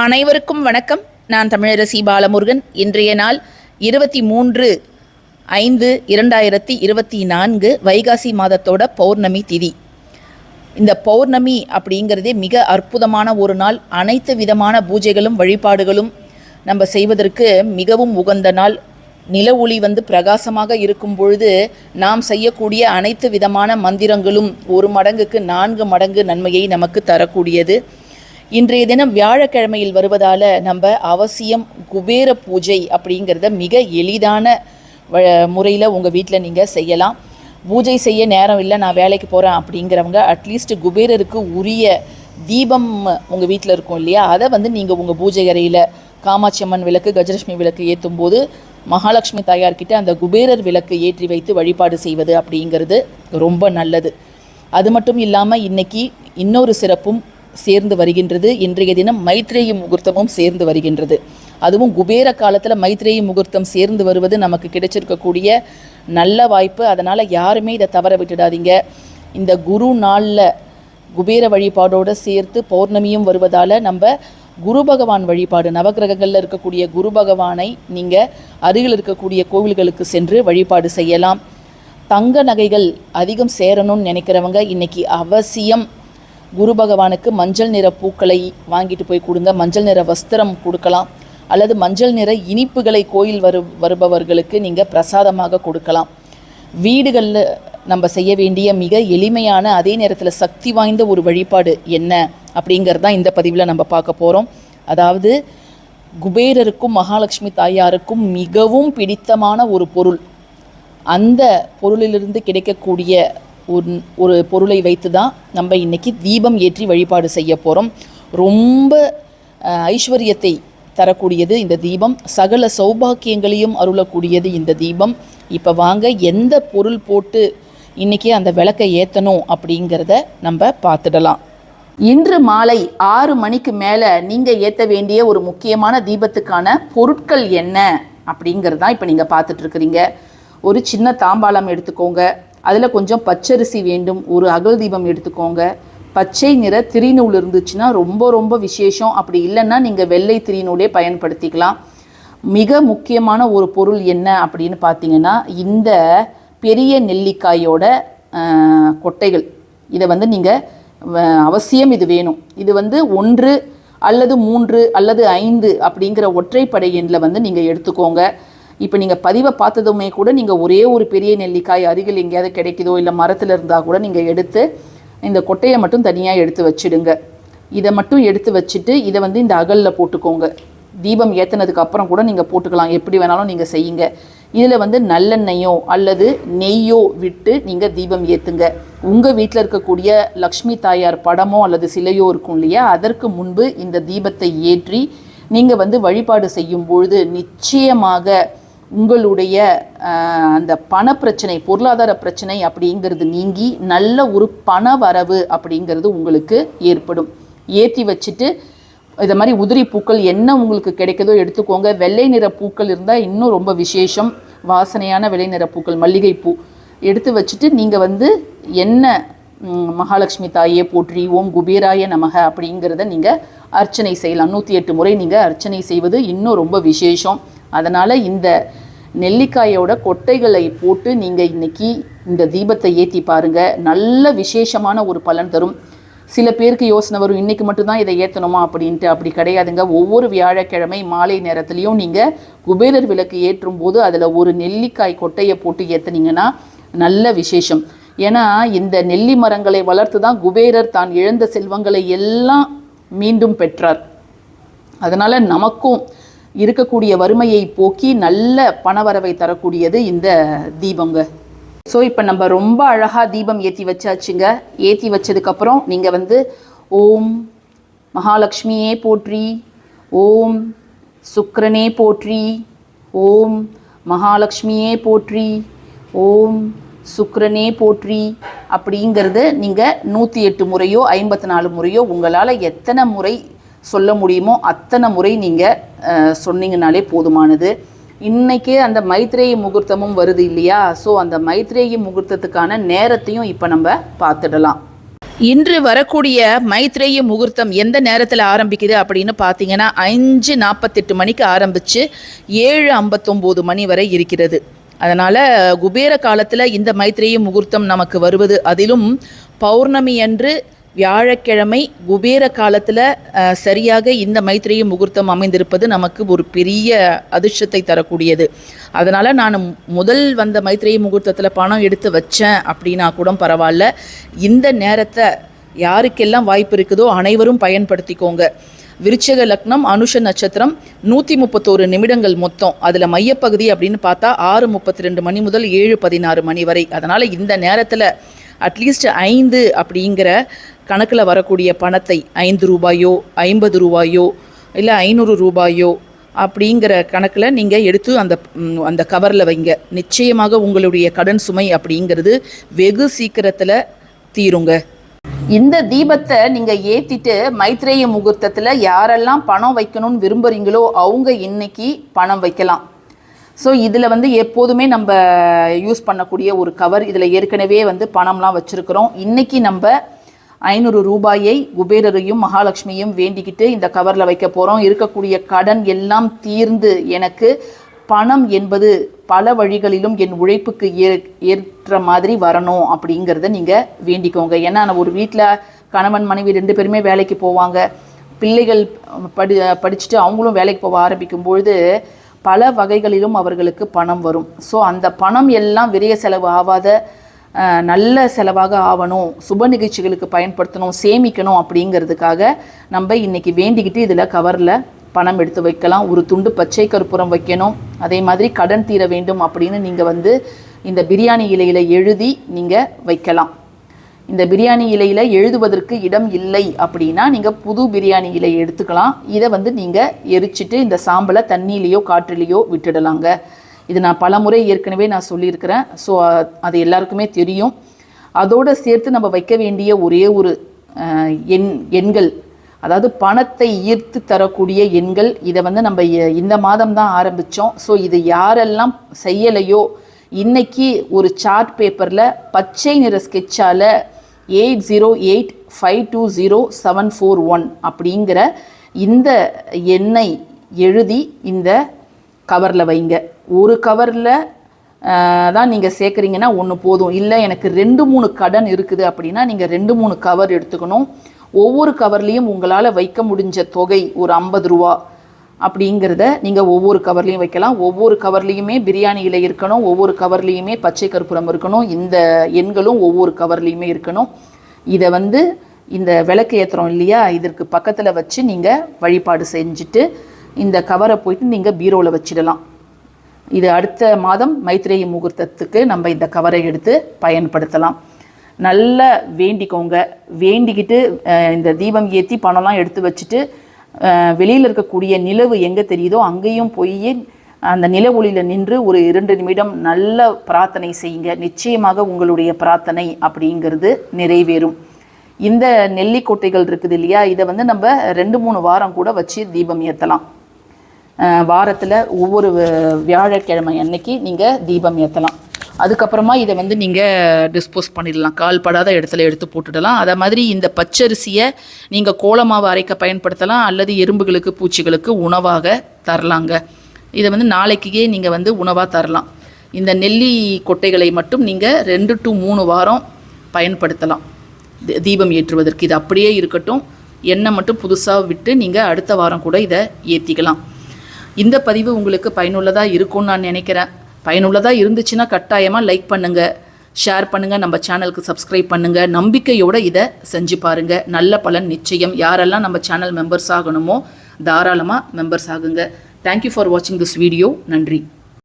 அனைவருக்கும் வணக்கம். நான் தமிழரசி பாலமுருகன். இன்றைய நாள் இருபத்தி மூன்று ஐந்து இரண்டாயிரத்தி இருபத்தி நான்கு வைகாசி மாதத்தோட பௌர்ணமி திதி. இந்த பௌர்ணமி அப்படிங்கிறதே மிக அற்புதமான ஒரு நாள். அனைத்து விதமான பூஜைகளும் வழிபாடுகளும் நம்ம செய்வதற்கு மிகவும் உகந்த நாள். நில ஒளி வந்து பிரகாசமாக இருக்கும் பொழுது நாம் செய்யக்கூடிய அனைத்து விதமான மந்திரங்களும் ஒரு மடங்குக்கு நான்கு மடங்கு நன்மையை நமக்கு தரக்கூடியது. இன்றைய தினம் வியாழக்கிழமையில் வருவதால் நம்ம அவசியம் குபேர பூஜை அப்படிங்கிறத மிக எளிதான முறையில் உங்கள் வீட்டில் நீங்கள் செய்யலாம். பூஜை செய்ய நேரம் இல்லை நான் வேலைக்கு போகிறேன் அப்படிங்கிறவங்க அட்லீஸ்ட் குபேரருக்கு உரிய தீபம் உங்கள் வீட்டில் இருக்கும் இல்லையா? அதை வந்து நீங்கள் உங்கள் பூஜை அறையில் காமாட்சி அம்மன் விளக்கு கஜலட்சுமி விளக்கு ஏற்றும் போது மகாலட்சுமி தாயார்கிட்ட அந்த குபேரர் விளக்கு ஏற்றி வைத்து வழிபாடு செய்வது அப்படிங்கிறது ரொம்ப நல்லது. அது மட்டும் இல்லாமல் இன்றைக்கி இன்னொரு சிறப்பும் சேர்ந்து வருகின்றது. இன்றைய தினம் மைத்ரேயி முகூர்த்தமும் சேர்ந்து வருகின்றது. அதுவும் குபேர காலத்தில் மைத்ரேயி முகூர்த்தம் சேர்ந்து வருவது நமக்கு கிடைச்சிருக்கக்கூடிய நல்ல வாய்ப்பு. அதனால் யாருமே இதை தவற விட்டுடாதீங்க. இந்த குரு நாளில் குபேர வழிபாடோடு சேர்த்து பௌர்ணமியும் வருவதால் நம்ம குரு பகவான் வழிபாடு நவகிரகங்களில் இருக்கக்கூடிய குரு பகவானை நீங்கள் அருகில் இருக்கக்கூடிய கோவில்களுக்கு சென்று வழிபாடு செய்யலாம். தங்க நகைகள் அதிகம் சேரணும்னு நினைக்கிறவங்க இன்றைக்கி அவசியம் குரு பகவானுக்கு மஞ்சள் நிற பூக்களை வாங்கிட்டு போய் கொடுங்க. மஞ்சள் நிற வஸ்திரம் கொடுக்கலாம். அல்லது மஞ்சள் நிற இனிப்புகளை கோயில் வரு வருபவர்களுக்கு நீங்கள் பிரசாதமாக கொடுக்கலாம். வீடுகளில் நம்ம செய்ய வேண்டிய மிக எளிமையான அதே நேரத்தில் சக்தி வாய்ந்த ஒரு வழிபாடு என்ன? அப்படிங்கிறது தான் இந்த பதிவில் நம்ம பார்க்க போகிறோம் அதாவது குபேரருக்கும் மகாலட்சுமி தாயாருக்கும் மிகவும் பிடித்தமான ஒரு பொருள். அந்த பொருளிலிருந்து கிடைக்கக்கூடிய ஒரு ஒரு பொருளை வைத்து தான் நம்ம இன்றைக்கி தீபம் ஏற்றி வழிபாடு செய்ய போகிறோம் ரொம்ப ஐஸ்வர்யத்தை தரக்கூடியது இந்த தீபம். சகல சௌபாக்கியங்களையும் அருளக்கூடியது இந்த தீபம். இப்போ வாங்க எந்த பொருள் போட்டு இன்றைக்கி அந்த விளக்கை ஏற்றணும் அப்படிங்கிறத நம்ம பார்த்துடலாம். இன்று மாலை ஆறு மணிக்கு மேலே நீங்கள் ஏற்ற வேண்டிய ஒரு முக்கியமான தீபத்துக்கான பொருட்கள் என்ன அப்படிங்கிறது தான் இப்போ நீங்கள் பார்த்துட்ருக்குறீங்க ஒரு சின்ன தாம்பாளம் எடுத்துக்கோங்க. அதில் கொஞ்சம் பச்சரிசி வேண்டும். ஒரு அகல் தீபம் எடுத்துக்கோங்க. பச்சை நிற திரிநூல் இருந்துச்சுன்னா ரொம்ப ரொம்ப விசேஷம். அப்படி இல்லைன்னா நீங்கள் வெள்ளை திரிநூலே பயன்படுத்திக்கலாம். மிக முக்கியமான ஒரு பொருள் என்ன அப்படின்னு பார்த்தீங்கன்னா இந்த பெரிய நெல்லிக்காயோட கொட்டைகள். இதை வந்து நீங்கள் அவசியம் இது வேணும். இது வந்து ஒன்று அல்லது மூன்று அல்லது ஐந்து அப்படிங்கிற ஒற்றைப்படை எண்ணில் வந்து நீங்கள் எடுத்துக்கோங்க. இப்போ நீங்கள் பதிவை பார்த்ததுமே கூட நீங்கள் ஒரே ஒரு பெரிய நெல்லிக்காய் அருகில் எங்கேயாவது கிடைக்குதோ இல்லை மரத்தில் இருந்தால் கூட நீங்கள் எடுத்து இந்த கொட்டையை மட்டும் தனியாக எடுத்து வச்சிடுங்க. இதை மட்டும் எடுத்து வச்சுட்டு இதை வந்து இந்த அகலில் போட்டுக்கோங்க. தீபம் ஏற்றினதுக்கு அப்புறம் கூட நீங்கள் போட்டுக்கலாம். எப்படி வேணாலும் நீங்கள் செய்யுங்க. இதில் வந்து நல்லெண்ணெயோ அல்லது நெய்யோ விட்டு நீங்கள் தீபம் ஏற்றுங்க உங்கள் வீட்டில் இருக்கக்கூடிய லக்ஷ்மி தாயார் படமோ அல்லது சிலையோ இருக்கும் இல்லையா? அதற்கு முன்பு இந்த தீபத்தை ஏற்றி நீங்கள் வந்து வழிபாடு செய்யும் பொழுது நிச்சயமாக உங்களுடைய அந்த பண பிரச்சனை பொருளாதார பிரச்சனை அப்படிங்கிறது நீங்கி நல்ல ஒரு பண வரவு அப்படிங்கிறது உங்களுக்கு ஏற்படும். ஏற்றி வச்சுட்டு இதை மாதிரி உதிரி பூக்கள் என்ன உங்களுக்கு கிடைக்குதோ எடுத்துக்கோங்க. வெள்ளை நிற பூக்கள் இருந்தால் இன்னும் ரொம்ப விசேஷம். வாசனையான வெள்ளை நிற பூக்கள் மல்லிகைப்பூ எடுத்து வச்சுட்டு நீங்கள் வந்து என்ன மகாலட்சுமி தாயே போற்றி ஓம் குபேராய நமக அப்படிங்கிறத நீங்கள் அர்ச்சனை செய்யலாம். நூற்றி எட்டு முறை நீங்கள் அர்ச்சனை செய்வது இன்னும் ரொம்ப விசேஷம். அதனால் இந்த நெல்லிக்காயோட கொட்டைகளை போட்டு நீங்கள் இன்னைக்கு இந்த தீபத்தை ஏற்றி பாருங்கள் நல்ல விசேஷமான ஒரு பலன் தரும். சில பேருக்கு யோசனை வரும் இன்றைக்கி மட்டும்தான் இதை ஏற்றணுமா அப்படின்ட்டு. அப்படி கிடையாதுங்க. ஒவ்வொரு வியாழக்கிழமை மாலை நேரத்துலையும் நீங்கள் குபேரர் விளக்கு ஏற்றும் போது அதில் ஒரு நெல்லிக்காய் கொட்டையை போட்டு ஏற்றுனீங்கன்னா நல்ல விசேஷம். ஏன்னா இந்த நெல்லி மரங்களை வளர்த்து தான் குபேரர் தான் இழந்த செல்வங்களை எல்லாம் மீண்டும் பெற்றார். அதனால் நமக்கும் இருக்கக்கூடிய வறுமையை போக்கி நல்ல பணவரவை தரக்கூடியது இந்த தீபங்க. ஸோ இப்போ நம்ம ரொம்ப அழகாக தீபம் ஏற்றி வச்சாச்சுங்க. ஏற்றி வச்சதுக்கப்புறம் நீங்கள் வந்து ஓம் மகாலட்சுமியே போற்றி ஓம் சுக்கரனே போற்றி ஓம் மகாலட்சுமியே போற்றி ஓம் சுக்கரனே போற்றி அப்படிங்கிறது நீங்கள் நூற்றி எட்டு முறையோ ஐம்பத்தி நாலு முறையோ உங்களால் எத்தனை முறை சொல்ல முடியுமோ அத்தனை முறை நீங்கள் சொன்னீங்கனாலே போதுமானது. இன்றைக்கே அந்த மைத்ரேயி முகூர்த்தமும் வருது இல்லையா? ஸோ அந்த மைத்ரேயி முகூர்த்தத்துக்கான நேரத்தையும் இப்போ நம்ம பார்த்துடலாம். இன்று வரக்கூடிய மைத்ரேய முகூர்த்தம் எந்த நேரத்தில் ஆரம்பிக்குது அப்படின்னு பார்த்தீங்கன்னா அஞ்சு நாற்பத்தெட்டு மணிக்கு ஆரம்பித்து ஏழு ஐம்பத்தொம்போது மணி வரை இருக்கிறது. அதனால் குபேர காலத்தில் இந்த மைத்ரேய முகூர்த்தம் நமக்கு வருவது அதிலும் பௌர்ணமி அன்று வியாழக்கிழமை குபேர காலத்தில் சரியாக இந்த மைத்ரேய முகூர்த்தம் அமைந்திருப்பது நமக்கு ஒரு பெரிய அதிர்ஷ்டத்தை தரக்கூடியது. அதனால் நான் முதல் வந்த மைத்ரேய முகூர்த்தத்தில் பணம் எடுத்து வச்சேன் அப்படின்னா கூட பரவாயில்ல. இந்த நேரத்தை யாருக்கெல்லாம் வாய்ப்பு இருக்குதோ அனைவரும் பயன்படுத்திக்கோங்க. விருச்சக லக்னம் அனுஷ நட்சத்திரம் நூற்றி முப்பத்தோரு நிமிடங்கள் மொத்தம். அதில் மையப்பகுதி அப்படின்னு பார்த்தா ஆறு முப்பத்தி ரெண்டு மணி முதல் ஏழு பதினாறு மணி வரை. அதனால் இந்த நேரத்தில் அட்லீஸ்ட் ஐந்து அப்படிங்கிற கணக்கில் வரக்கூடிய பணத்தை ஐந்து ரூபாயோ ஐம்பது ரூபாயோ இல்லை ஐநூறு ரூபாயோ அப்படிங்கிற கணக்கில் நீங்கள் எடுத்து அந்த அந்த கவரில் வைங்க. நிச்சயமாக உங்களுடைய கடன் சுமை அப்படிங்கிறது வெகு சீக்கிரத்தில் தீருங்க. இந்த தீபத்தை நீங்கள் ஏற்றிட்டு மைத்ரேய முகூர்த்தத்தில் யாரெல்லாம் பணம் வைக்கணும்னு விரும்புகிறீங்களோ அவங்க இன்னைக்கு பணம் வைக்கலாம். ஸோ இதில் வந்து எப்போதுமே நம்ம யூஸ் பண்ணக்கூடிய ஒரு கவர் இதில் ஏற்கனவே வந்து பணம்லாம் வச்சுருக்கிறோம். இன்றைக்கி நம்ம ஐநூறு ரூபாயை குபேரரையும் மகாலட்சுமியும் வேண்டிக்கிட்டு இந்த கவரில் வைக்க போகிறோம் இருக்கக்கூடிய கடன் எல்லாம் தீர்ந்து எனக்கு பணம் என்பது பல வழிகளிலும் என் உழைப்புக்கு ஏ ஏற்ற மாதிரி வரணும் அப்படிங்கிறத நீங்கள் வேண்டிக்கோங்க. ஏன்னா ஒரு வீட்டில் கணவன் மனைவி ரெண்டு பேருமே வேலைக்கு போவாங்க. பிள்ளைகள் படி படிச்சுட்டு அவங்களும் வேலைக்கு போக ஆரம்பிக்கும் பொழுது பல வகைகளிலும் அவர்களுக்கு பணம் வரும். ஸோ அந்த பணம் எல்லாம் விரைய செலவு ஆகாத நல்ல செலவாக ஆகணும் சுப நிகழ்ச்சிகளுக்கு பயன்படுத்தணும் சேமிக்கணும் அப்படிங்கிறதுக்காக நம்ம இன்றைக்கி வேண்டிக்கிட்டு இதில் கவரில் பணம் எடுத்து வைக்கலாம் ஒரு துண்டு பச்சை கருப்புரம் வைக்கணும் அதே மாதிரி கடன் தீர வேண்டும் அப்படின்னு நீங்கள் வந்து இந்த பிரியாணி இலையில் எழுதி நீங்கள் வைக்கலாம். இந்த பிரியாணி இலையில் எழுதுவதற்கு இடம் இல்லை அப்படின்னா நீங்கள் புது பிரியாணி இலை எடுத்துக்கலாம். இதை வந்து நீங்கள் எரிச்சிட்டு இந்த சாம்பலை தண்ணியிலையோ காற்றுலேயோ விட்டுடலாங்க. இது நான் பலமுறை ஏற்கனவே நான் சொல்லியிருக்கிறேன். ஸோ அது எல்லாருக்குமே தெரியும். அதோடு சேர்த்து நம்ம வைக்க வேண்டிய ஒரே ஒரு எண் எண்கள் அதாவது பணத்தை ஈர்த்து தரக்கூடிய எண்கள் இதை வந்து நம்ம இந்த மாதம் தான் ஆரம்பித்தோம் ஸோ இது யாரெல்லாம் செய்யலையோ இன்னைக்கு ஒரு சார்ட் பேப்பரில் பச்சை நிற ஸ்கெட்சால் eight zero eight five two zero seven four one அப்படிங்கிற இந்த எண்ணை எழுதி இந்த கவரில் வைங்க. ஒரு கவரில் தான் நீங்கள் சேர்க்குறீங்கன்னா ஒன்று போதும். இல்லை எனக்கு ரெண்டு மூணு கடன் இருக்குது அப்படின்னா நீங்கள் ரெண்டு மூணு கவர் எடுத்துக்கணும். ஒவ்வொரு கவர்லேயும் உங்களால் வைக்க முடிஞ்ச தொகை ஒரு ஐம்பது ரூபா அப்படிங்கிறத நீங்கள் ஒவ்வொரு கவர்லேயும் வைக்கலாம். ஒவ்வொரு கவர்லேயுமே பிரியாணி இலை இருக்கணும். ஒவ்வொரு கவர்லேயுமே பச்சை கற்பூரம் இருக்கணும். இந்த எண்களும் ஒவ்வொரு கவர்லேயுமே இருக்கணும். இதை வந்து இந்த விளக்கு ஏற்றுறோம் இல்லையா? இதற்கு பக்கத்தில் வச்சு நீங்கள் வழிபாடு செஞ்சுட்டு இந்த கவரை போயிட்டு நீங்கள் பீரோவில் வச்சிடலாம். இது அடுத்த மாதம் மைத்ரேய முகூர்த்தத்துக்கு நம்ம இந்த கவரை எடுத்து பயன்படுத்தலாம். நல்லா வேண்டிக்கோங்க. வேண்டிக்கிட்டு இந்த தீபம் ஏற்றி பணம்லாம் எடுத்து வச்சுட்டு வெளியில் இருக்கக்கூடிய நிலவு எங்கே தெரியுதோ அங்கேயும் போய் அந்த நில ஒளியில் நின்று ஒரு இரண்டு நிமிடம் நல்ல பிரார்த்தனை செய்யுங்க. நிச்சயமாக உங்களுடைய பிரார்த்தனை அப்படிங்கிறது நிறைவேறும். இந்த நெல்லிக்கொட்டைகள் இருக்குது இல்லையா? இதை வந்து நம்ம ரெண்டு மூணு வாரம் கூட வச்சு தீபம் ஏற்றலாம் வாரத்தில் ஒவ்வொரு வியாழக்கிழமை அன்னைக்கு நீங்கள் தீபம் ஏற்றலாம் அதுக்கப்புறமா இதை வந்து நீங்கள் டிஸ்போஸ் பண்ணிடலாம். கால் படாத இடத்துல எடுத்து போட்டுடலாம். அதே மாதிரி இந்த பச்சரிசியை நீங்கள் கோலமாவை அரைக்க பயன்படுத்தலாம். அல்லது எறும்புகளுக்கு பூச்சிகளுக்கு உணவாக தரலாங்க. இதை வந்து நாளைக்கே நீங்கள் வந்து உணவாக தரலாம். இந்த நெல்லி கொட்டைகளை மட்டும் நீங்கள் ரெண்டு டு மூணு வாரம் பயன்படுத்தலாம். தி- தீபம் ஏற்றுவதற்கு. இது அப்படியே இருக்கட்டும். எண்ணெய் மட்டும் புதுசாக விட்டு நீங்கள் அடுத்த வாரம் கூட இதை ஏற்றிக்கலாம் இந்த பதிவு உங்களுக்கு பயனுள்ளதாக இருக்கும்னு நான் நினைக்கிறேன். பயனுள்ளதாக இருந்துச்சுன்னா கட்டாயமாக லைக் பண்ணுங்கள் ஷேர் பண்ணுங்கள் நம்ம சேனலுக்கு சப்ஸ்கிரைப் பண்ணுங்கள் நம்பிக்கையோடு இதை செஞ்சு பாருங்கள் நல்ல பலன் நிச்சயம். யாரெல்லாம் நம்ம சேனல் மெம்பர்ஸ் ஆகணுமோ தாராளமாக மெம்பர்ஸ் ஆகுங்க. தேங்க்யூ ஃபார் வாட்சிங் திஸ் வீடியோ நன்றி.